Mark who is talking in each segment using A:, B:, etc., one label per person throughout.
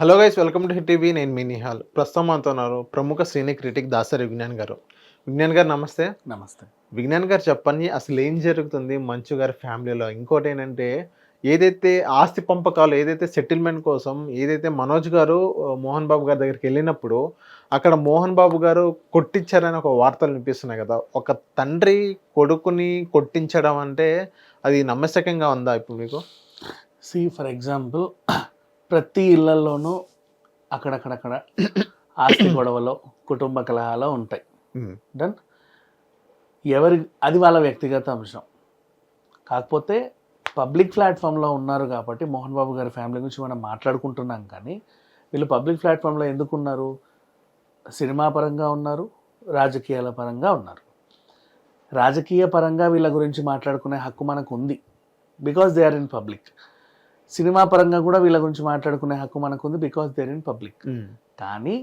A: Hello guys welcome to Hit TV. నేను మీ నిహాల్. ప్రస్తుతం మనతో ఉన్నారు ప్రముఖ సీనియర్ క్రిటిక్ దాసరి విజ్ఞాన్ గారు. విజ్ఞాన్ గారు నమస్తే.
B: నమస్తే.
A: విజ్ఞాన్ గారు చెప్పండి అసలు ఏం జరుగుతుంది? మంచు గారి ఫ్యామిలీలో ఇంకోటి ఏంటంటే ఏదైతే ఆస్తి పంపకాలు ఏదైతే సెటిల్మెంట్ కోసం ఏదైతే మనోజ్ గారు మోహన్ బాబు గారి దగ్గరికి వెళ్ళినప్పుడు అక్కడ మోహన్ బాబు గారు కొట్టించారని ఒక వార్తలు వినిపిస్తున్నాయి కదా. ఒక తండ్రి కొడుకుని కొట్టించడం అంటే అది నమ్మశకంగా ఉందా ఇప్పుడు మీకు?
B: సి ఫర్ ఎగ్జాంపుల్ ప్రతి ఇళ్ళలోనూ అక్కడక్కడక్కడ ఆస్తి గొడవలు కుటుంబ కలహాలు ఉంటాయి. డన్ ఎవరి అది వాళ్ళ వ్యక్తిగత అంశం. కాకపోతే పబ్లిక్ ప్లాట్ఫామ్లో ఉన్నారు కాబట్టి మోహన్ బాబు గారి ఫ్యామిలీ గురించి మనం మాట్లాడుకుంటున్నాం కానీ వీళ్ళు పబ్లిక్ ప్లాట్ఫామ్లో ఎందుకు ఉన్నారు సినిమా పరంగా ఉన్నారు రాజకీయాల పరంగా ఉన్నారు. రాజకీయ పరంగా వీళ్ళ గురించి మాట్లాడుకునే హక్కు మనకు ఉంది because they are in public cinema పరంగా కూడా వీళ్ళ గురించి మాట్లాడుకునే హక్కు మనకు ఉంది because they are in public కానీ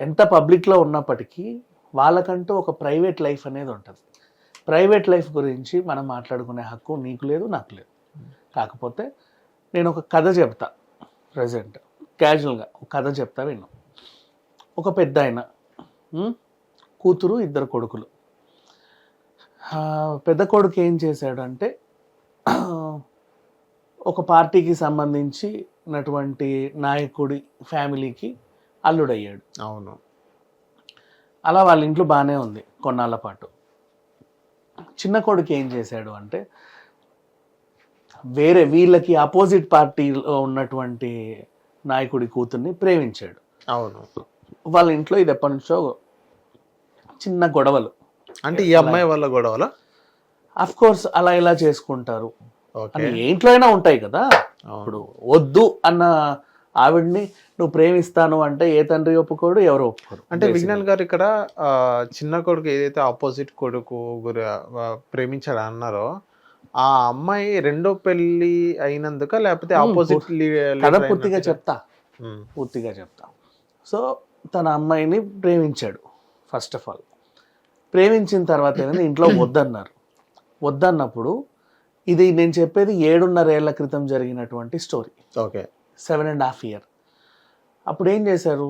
B: ఎంత పబ్లిక్లో ఉన్నప్పటికీ వాళ్ళకంటూ ఒక ప్రైవేట్ లైఫ్ అనేది ఉంటుంది. ప్రైవేట్ లైఫ్ గురించి మనం మాట్లాడుకునే హక్కు నీకు లేదు నాకు లేదు. కాకపోతే నేను ఒక కథ చెప్తా ప్రజెంట్ క్యాజువల్గా ఒక కథ చెప్తా విను. ఒక పెద్ద ఆయన కూతురు ఇద్దరు కొడుకులు. పెద్ద కొడుకు ఏం చేశాడంటే ఒక పార్టీకి సంబంధించినటువంటి నాయకుడి ఫ్యామిలీకి అల్లుడయ్యాడు.
A: అవును.
B: అలా వాళ్ళ ఇంట్లో బాగానే ఉంది కొన్నాళ్ళ పాటు. చిన్న కొడుకు ఏం చేశాడు అంటే వేరే వీళ్ళకి అపోజిట్ పార్టీలో ఉన్నటువంటి నాయకుడి కూతుర్ని ప్రేమించాడు.
A: అవును.
B: వాళ్ళ ఇంట్లో ఇది ఎప్పటి నుంచో చిన్న గొడవలు.
A: అంటే ఈ అమ్మాయి వల్ల గొడవల?
B: అఫ్ కోర్స్ అలా ఇలా చేసుకుంటారు. అని ఏ ఇంట్లో అయినా ఉంటాయి కదా. ఇప్పుడు వద్దు అన్న ఆవిడ్ని నువ్వు ప్రేమిస్తాను అంటే ఏ తండ్రి ఒప్పుకోడు ఎవరు ఒప్పుకోరు.
A: అంటే విజ్ఞాన్ గారు ఇక్కడ చిన్న కొడుకు ఏదైతే ఆపోజిట్ కొడుకు గురి ప్రేమించాడు అన్నారో ఆ అమ్మాయి రెండో పెళ్ళి అయినందుక లేకపోతే ఆపోజిట్
B: కథ పూర్తిగా చెప్తా. పూర్తిగా చెప్తా. సో తన అమ్మాయిని ప్రేమించాడు ఫస్ట్ ఆఫ్ ఆల్ ప్రేమించిన తర్వాత ఏంటంటే ఇంట్లో వద్దన్నారు. వద్దన్నప్పుడు ఇది నేను చెప్పేది ఏడున్నరేళ్ళ క్రితం జరిగినటువంటి story.
A: Okay.
B: Seven and half year. అప్పుడు ఏం చేశారు?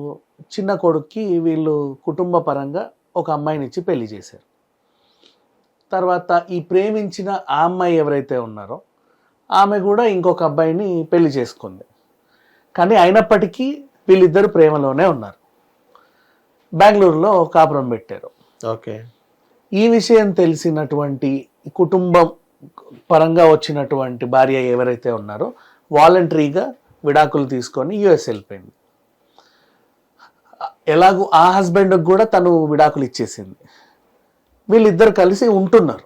B: చిన్న కొడుక్కి వీళ్ళు కుటుంబ పరంగా ఒక అమ్మాయిని ఇచ్చి పెళ్ళి చేశారు. తర్వాత ఈ ప్రేమించిన ఆ అమ్మాయి ఎవరైతే ఉన్నారో ఆమె కూడా ఇంకొక అబ్బాయిని పెళ్ళి చేసుకుంది. కానీ అయినప్పటికీ వీళ్ళిద్దరు ప్రేమలోనే ఉన్నారు. బెంగళూరులో కాపురం పెట్టారు.
A: ఓకే.
B: ఈ విషయం తెలిసినటువంటి కుటుంబం పరంగా వచ్చినటువంటి భార్య ఎవరైతే ఉన్నారో వాలంటరీగా విడాకులు తీసుకొని యుఎస్ వెళ్ళిపోయింది. ఎలాగూ ఆ హస్బెండ్కి కూడా తను విడాకులు ఇచ్చేసింది. వీళ్ళిద్దరు కలిసి ఉంటున్నారు.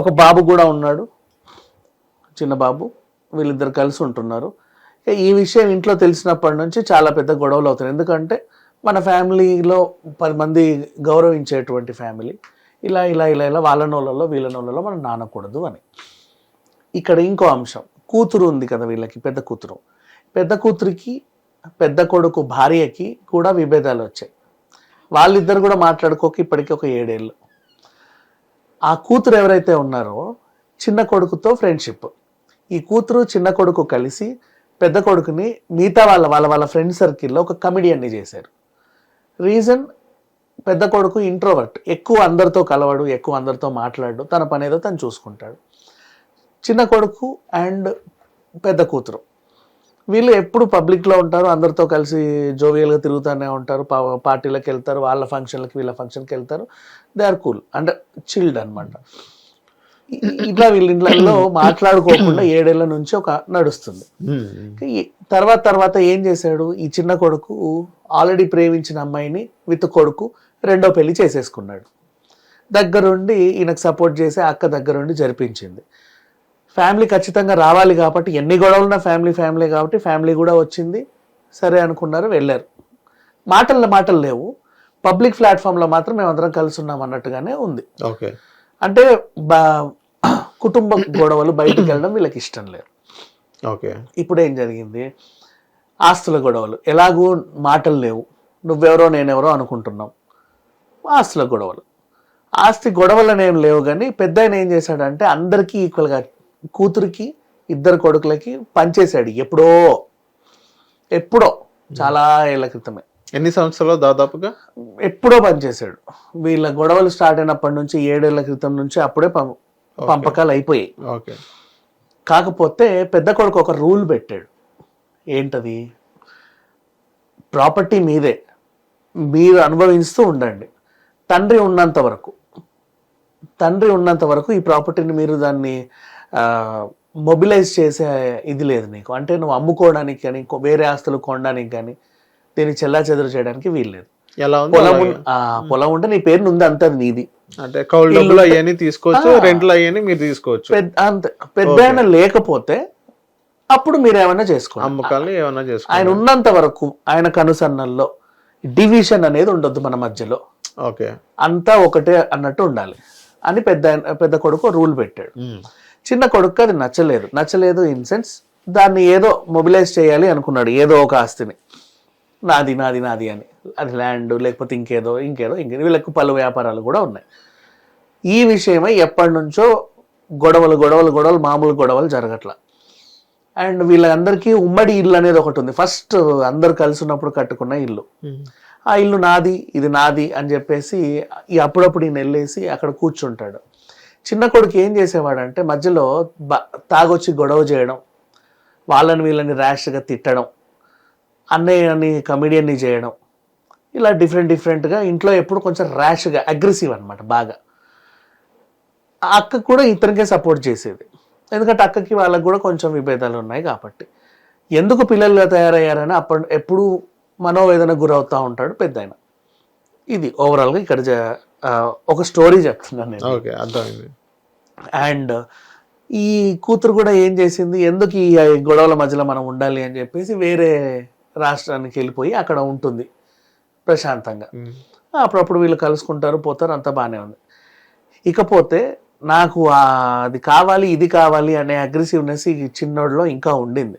B: ఒక బాబు కూడా ఉన్నాడు చిన్న బాబు వీళ్ళిద్దరు కలిసి ఉంటున్నారు. ఈ విషయం ఇంట్లో తెలిసినప్పటి నుంచి చాలా పెద్ద గొడవలు అవుతున్నాయి. ఎందుకంటే మన ఫ్యామిలీలో పది మంది గౌరవించేటువంటి ఫ్యామిలీ. ఇలా ఇలా ఇలా ఇలా వాళ్ళ నోళ్ళలో వీళ్ళ నోళ్ళలో మనం నానకూడదు అని. ఇక్కడ ఇంకో అంశం. కూతురు ఉంది కదా వీళ్ళకి పెద్ద కూతురు. పెద్ద కూతురికి పెద్ద కొడుకు భార్యకి కూడా విభేదాలు వచ్చాయి. వాళ్ళిద్దరు కూడా మాట్లాడుకోక ఇప్పటికీ ఒక ఏడేళ్ళు. ఆ కూతురు ఎవరైతే ఉన్నారో చిన్న కొడుకుతో ఫ్రెండ్షిప్. ఈ కూతురు చిన్న కొడుకు కలిసి పెద్ద కొడుకుని మిగతా వాళ్ళ వాళ్ళ వాళ్ళ ఫ్రెండ్ సర్కిల్లో ఒక కమిడియన్ని చేశారు. రీజన్ పెద్ద కొడుకు ఇంట్రోవర్ట్ ఎక్కువ అందరితో కలవడు ఎక్కువ అందరితో మాట్లాడు. తన పని ఏదో తను చూసుకుంటాడు. చిన్న కొడుకు అండ్ పెద్ద కూతురు. వీళ్ళు ఎప్పుడు పబ్లిక్లో ఉంటారు అందరితో కలిసి జోవియల్గా తిరుగుతూనే ఉంటారు పార్టీలకు వెళ్తారు వాళ్ళ ఫంక్షన్లకి వీళ్ళ ఫంక్షన్కి వెళ్తారు. దే ఆర్ కూల్ అంటే చిల్డ్ అనమాట ఇట్లా వీళ్ళ ఇంట్లో మాట్లాడుకోకుండా ఏడేళ్ళ నుంచి ఒక నడుస్తుంది. తర్వాత తర్వాత ఏం చేశాడు? ఈ చిన్న కొడుకు ఆల్రెడీ ప్రేమించిన అమ్మాయిని విత్ కొడుకు రెండో పెళ్ళి చేసేసుకున్నాడు. దగ్గరుండి ఈయనకు సపోర్ట్ చేసి అక్క దగ్గరుండి జరిపించింది. ఫ్యామిలీ ఖచ్చితంగా రావాలి కాబట్టి ఎన్ని గొడవలున్నా ఫ్యామిలీ ఫ్యామిలీ కాబట్టి ఫ్యామిలీ కూడా వచ్చింది. సరే అనుకున్నారు వెళ్ళారు. మాటల్లో మాటలు లేవు. పబ్లిక్ ప్లాట్ఫామ్లో మాత్రం మేమందరం కలిసి ఉన్నాం అన్నట్టుగానే ఉంది.
A: ఓకే.
B: అంటే బా కుటుంబ గొడవలు బయటికి వెళ్ళడం వీళ్ళకి ఇష్టం లేదు.
A: ఓకే.
B: ఇప్పుడు ఏం జరిగింది? ఆస్తుల గొడవలు. ఎలాగూ మాటలు లేవు. నువ్వెవరో నేనెవరో అనుకుంటున్నాం. ఆస్తుల గొడవలు. ఆస్తి గొడవలు ఏం లేవు కానీ పెద్ద ఆయన ఏం చేశాడంటే అందరికీ ఈక్వల్గా కూతురికి ఇద్దరు కొడుకులకి పంచేశాడు. ఎప్పుడో ఎప్పుడో చాలా ఏళ్ళ క్రితమే.
A: ఎన్ని సంవత్సరాలు దాదాపుగా?
B: ఎప్పుడో పనిచేశాడు వీళ్ళ గొడవలు స్టార్ట్ అయినప్పటి నుంచి ఏడేళ్ళ క్రితం నుంచి అప్పుడే పం- పంపకాలు అయిపోయాయి కాకపోతే పెద్ద కొడుకు ఒక రూల్ పెట్టాడు. ఏంటది? ప్రాపర్టీ మీదే. మీరు అనుభవిస్తూ ఉండండి. తండ్రి ఉన్నంత వరకు. తండ్రి ఉన్నంత వరకు ఈ ప్రాపర్టీని మీరు దాన్ని మొబిలైజ్ చేసే ఇది లేదు నీకు. అంటే నువ్వు అమ్ముకోవడానికి కానీ వేరే ఆస్తులు కొనడానికి కానీ దీన్ని చెల్లా చెదరు చేయడానికి వీల్లేదు. పొలం పొలం ఉంటే నీ పేరు ఉంది అంత నీది.
A: అంటే కౌలు డబ్బులు అయ్యని తీసుకోవచ్చు. రెంట్లు అయ్యని మీరు తీసుకోవచ్చు.
B: పెద్ద అంతే పెద్ద ఆయన లేకపోతే అప్పుడు మీరు ఏమైనా చేసుకోండి.
A: అమ్మకాలు ఏమన్నా చేసుకో
B: ఆయన ఉన్నంత వరకు ఆయన కనుసన్నల్లో డివిజన్ అనేది ఉండొద్దు మన మధ్యలో.
A: ఓకే.
B: అంతా ఒకటే అన్నట్టు ఉండాలి. అని పెద్ద పెద్ద కొడుకు రూల్ పెట్టాడు. చిన్న కొడుకు అది నచ్చలేదు. నచ్చలేదు ఇన్ సెన్స్ దాన్ని ఏదో మొబిలైజ్ చేయాలి అనుకున్నాడు ఏదో ఒక ఆస్తిని. నాది నాది నాది అని. అది ల్యాండ్ లేకపోతే ఇంకేదో ఇంకేదో ఇంకేదో. వీళ్ళకు పలు వ్యాపారాలు కూడా ఉన్నాయి. ఈ విషయమై ఎప్పటి నుంచో గొడవలు గొడవలు గొడవలు మామూలు గొడవలు జరగట్ల. అండ్ వీళ్ళందరికీ ఉమ్మడి ఇల్లు అనేది ఒకటి ఉంది. ఫస్ట్ అందరు కలిసి ఉన్నప్పుడు కట్టుకున్న ఇల్లు. ఆ ఇల్లు నాది ఇది నాది అని చెప్పేసి ఈ అప్పుడప్పుడు ఈయన వెళ్ళేసి అక్కడ కూర్చుంటాడు. చిన్న కొడుకు ఏం చేసేవాడంటే మధ్యలో బ- తాగొచ్చి గొడవ చేయడం వాళ్ళని వీళ్ళని ర్యాష్గా తిట్టడం అన్నయ్యని కమిడియన్ని చేయడం. ఇలా డిఫరెంట్ డిఫరెంట్గా ఇంట్లో ఎప్పుడు కొంచెం ర్యాష్గా అగ్రెసివ్ అనమాట బాగా. అక్క కూడా ఇతనికే సపోర్ట్ చేసేది. ఎందుకంటే అక్కకి వాళ్ళకి కూడా కొంచెం విభేదాలు ఉన్నాయి కాబట్టి. ఎందుకు పిల్లలుగా తయారయ్యారని అప్పటి ఎప్పుడు మనోవేదన గురవుతూ ఉంటాడు పెద్ద ఆయన ఇది ఓవరాల్గా ఇక్కడ ఒక స్టోరీ చెప్తున్నాను నేను.
A: ఓకే అర్థమైంది.
B: అండ్ ఈ కూతురు కూడా ఏం చేసింది? ఎందుకు ఈ గొడవల మధ్యలో మనం ఉండాలి అని చెప్పేసి వేరే రాష్ట్రానికి వెళ్ళిపోయి అక్కడ ఉంటుంది ప్రశాంతంగా. అప్పుడప్పుడు వీళ్ళు కలుసుకుంటారు పోతారు అంతా బాగానే ఉంది. ఇకపోతే నాకు అది కావాలి ఇది కావాలి అనే అగ్రెసివ్నెస్ ఈ చిన్నోడిలో ఇంకా ఉండింది.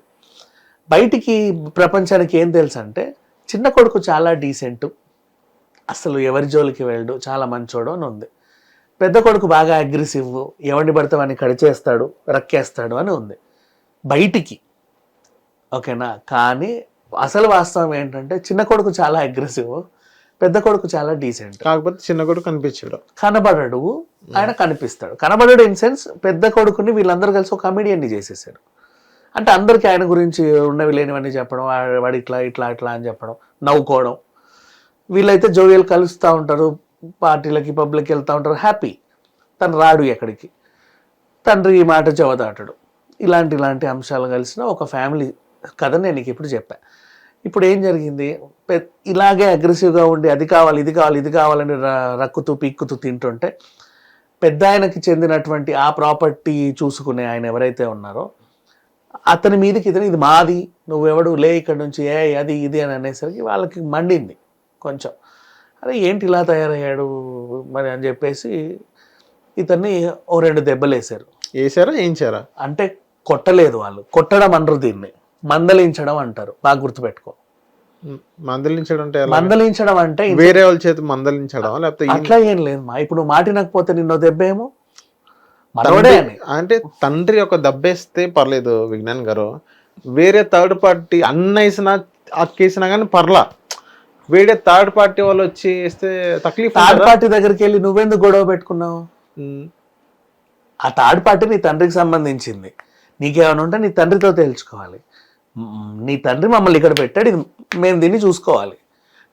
B: బయటికి ప్రపంచానికి ఏం తెలుసు అంటే చిన్న కొడుకు చాలా డీసెంట్ అసలు ఎవరి జోలికి వెళ్ళడు చాలా మంచోడు అని ఉంది. పెద్ద కొడుకు బాగా అగ్రెసివ్ ఎవరిని పడితే వాడిని కడిచేస్తాడు రక్కేస్తాడు అని ఉంది. బయటికి ఓకేనా? కానీ అసలు వాస్తవం ఏంటంటే చిన్న కొడుకు చాలా అగ్రెసివ్ పెద్ద కొడుకు చాలా డీసెంట్
A: కాకపోతే చిన్న కొడుకు కనిపించాడు.
B: కనబడడు ఆయన కనిపిస్తాడు. కనబడడు ఇన్ సెన్స్ పెద్ద కొడుకుని వీళ్ళందరూ కలిసి ఒక కమెడియన్ని చేసేసారు. అంటే అందరికీ ఆయన గురించి ఉన్నవి లేనివన్నీ చెప్పడం వాడు ఇట్లా ఇట్లా ఇట్లా అని చెప్పడం నవ్వుకోవడం. వీళ్ళైతే జోవియల్ కలుస్తూ ఉంటారు పార్టీలకి పబ్లిక్ వెళ్తూ ఉంటారు హ్యాపీ తను రాడు ఎక్కడికి. తండ్రి ఈ మాట చెవదాటడు ఇలాంటి ఇలాంటి అంశాలు కలిసిన ఒక ఫ్యామిలీ కథ నేను ఇప్పుడు చెప్పా. ఇప్పుడు ఏం జరిగింది? పె- ఇలాగే అగ్రెసివ్గా ఉండి అది కావాలి ఇది కావాలి ఇది కావాలని రక్కుతూ పీక్కుతూ తింటుంటే పెద్ద ఆయనకి చెందినటువంటి ఆ ప్రాపర్టీ చూసుకునే ఆయన ఎవరైతే ఉన్నారో అతని మీదకి ఇతను ఇది మాది నువ్వెవడు? లే ఇక్కడ నుంచి ఏ అది ఇది అని అనేసరికి వాళ్ళకి మండింది కొంచెం. అరే ఏంటి ఇలా తయారయ్యాడు? మరి అని చెప్పేసి ఇతన్ని ఓ రెండు దెబ్బలు వేశారు
A: వేసారా వేయించారా
B: అంటే కొట్టలేదు వాళ్ళు. కొట్టడం అనరు దీన్ని. మందలించడం అంటారు. బాగా గుర్తుపెట్టుకో.
A: మందలించడం అంటే?
B: మందలించడం అంటే
A: వేరే వాళ్ళ చేతి మందలించడం లేకపోతే
B: అట్లా ఏం లేదు మా. ఇప్పుడు మాటినకపోతే నిన్నో దెబ్బేమో మనోడే
A: అంటే తండ్రి ఒక దెబ్బేస్తే పర్లేదు విజ్ఞాన్ గారు. వేరే థర్డ్ పార్టీ అన్న వేసినా అక్కేసినా కానీ పర్లా. వేరే థర్డ్ పార్టీ వాళ్ళు వచ్చి వేస్తే తక్లీఫ్
B: థర్డ్? పార్టీ దగ్గరికి వెళ్ళి నువ్వెందుకు గొడవ పెట్టుకున్నావు. ఆ థర్డ్ పార్టీ నీ తండ్రికి సంబంధించింది. నీకేమైనా ఉంటే నీ తండ్రితో తేల్చుకోవాలి. నీ తండ్రి మమ్మల్ని ఇక్కడ పెట్టాడు ఇది మేము దీన్ని చూసుకోవాలి.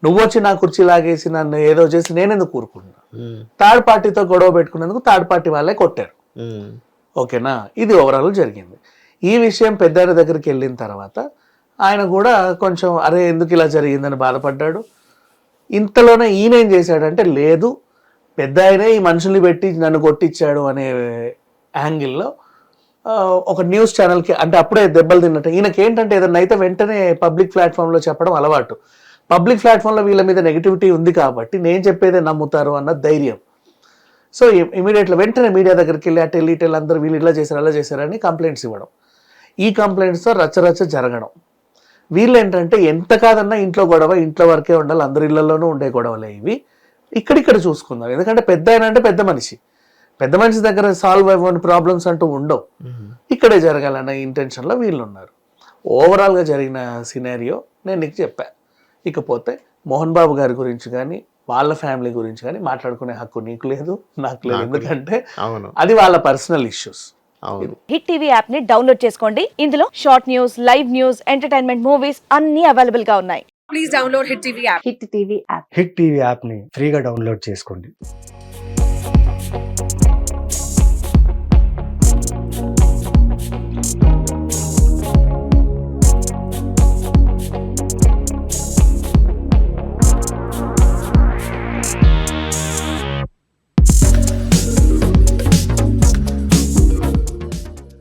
B: నువ్వు వచ్చి నా కుర్చీ లాగేసి నన్ను ఏదో చేసి నేనెందుకు కూరుకున్నా
A: ఉమ్.
B: థర్డ్ పార్టీతో గొడవ పెట్టుకున్నందుకు థర్డ్ పార్టీ వాళ్ళే కొట్టారు. ఓకేనా? ఇది ఓవరాల్ జరిగింది. ఈ విషయం పెద్దాయన దగ్గరికి వెళ్ళిన తర్వాత ఆయన కూడా కొంచెం అరే ఎందుకు ఇలా జరిగిందని బాధపడ్డాడు? ఇంతలోనే ఈయన ఏం చేశాడంటే లేదు పెద్ద ఆయనే ఈ మనుషుల్ని పెట్టి నన్ను కొట్టించాడు అనే యాంగిల్లో ఒక న్యూస్ ఛానల్కి అంటే అప్పుడే దెబ్బలు తిన్నట్టు. ఈయనకి ఏంటంటే ఏదన్నా అయితే వెంటనే పబ్లిక్ ప్లాట్ఫామ్లో చెప్పడం అలవాటు. పబ్లిక్ ప్లాట్ఫామ్లో వీళ్ళ మీద నెగిటివిటీ ఉంది కాబట్టి నేను చెప్పేదే నమ్ముతారు అన్న ధైర్యం. సో ఇమీడియట్గా వెంటనే మీడియా దగ్గరికి వెళ్ళి అటు వెళ్ళి ఇటు అందరూ వీళ్ళు ఇలా చేశారు అలా చేశారని కంప్లైంట్స్ ఇవ్వడం. ఈ కంప్లైంట్స్తో రచ్చరచ్చ జరగడం. వీళ్ళు ఏంటంటే ఎంత కాదన్నా ఇంట్లో గొడవ ఇంట్లో వరకే ఉండాలి అందరి ఇళ్ళలోనూ ఉండే గొడవలే ఇవి. ఇక్కడిక్కడ చూసుకుందాం. ఎందుకంటే పెద్ద అంటే పెద్ద మనిషి. పెద్ద మనిషి దగ్గర సాల్వ్ అవ్వని ప్రాబ్లమ్స్ అంటూ ఉండవు. ఇక్కడే జరగాలన్న ఇంటెన్షన్లో వీళ్ళు ఉన్నారు ఓవరాల్గా జరిగిన సినారియో నేను నీకు చెప్పా. ఇకపోతే మోహన్ బాబు గారి గురించి కానీ వాళ్ళ ఫ్యామిలీ గురించి కానీ మాట్లాడుకునే హక్కు నీకు లేదు నాకు లేదు. ఎందుకంటే
A: అవును.
B: అది వాళ్ళ పర్సనల్ ఇష్యూస్
A: అవును.
C: హిట్ టీవీ యాప్ని డౌన్లోడ్ చేసుకోండి. ఇందులో short news live news entertainment movies అన్ని అవైలబుల్గా ఉన్నాయి.
D: Please download Hit TV app.
C: Hit TV app
E: Hit TV యాప్ని ఫ్రీగా డౌన్లోడ్ చేసుకోండి.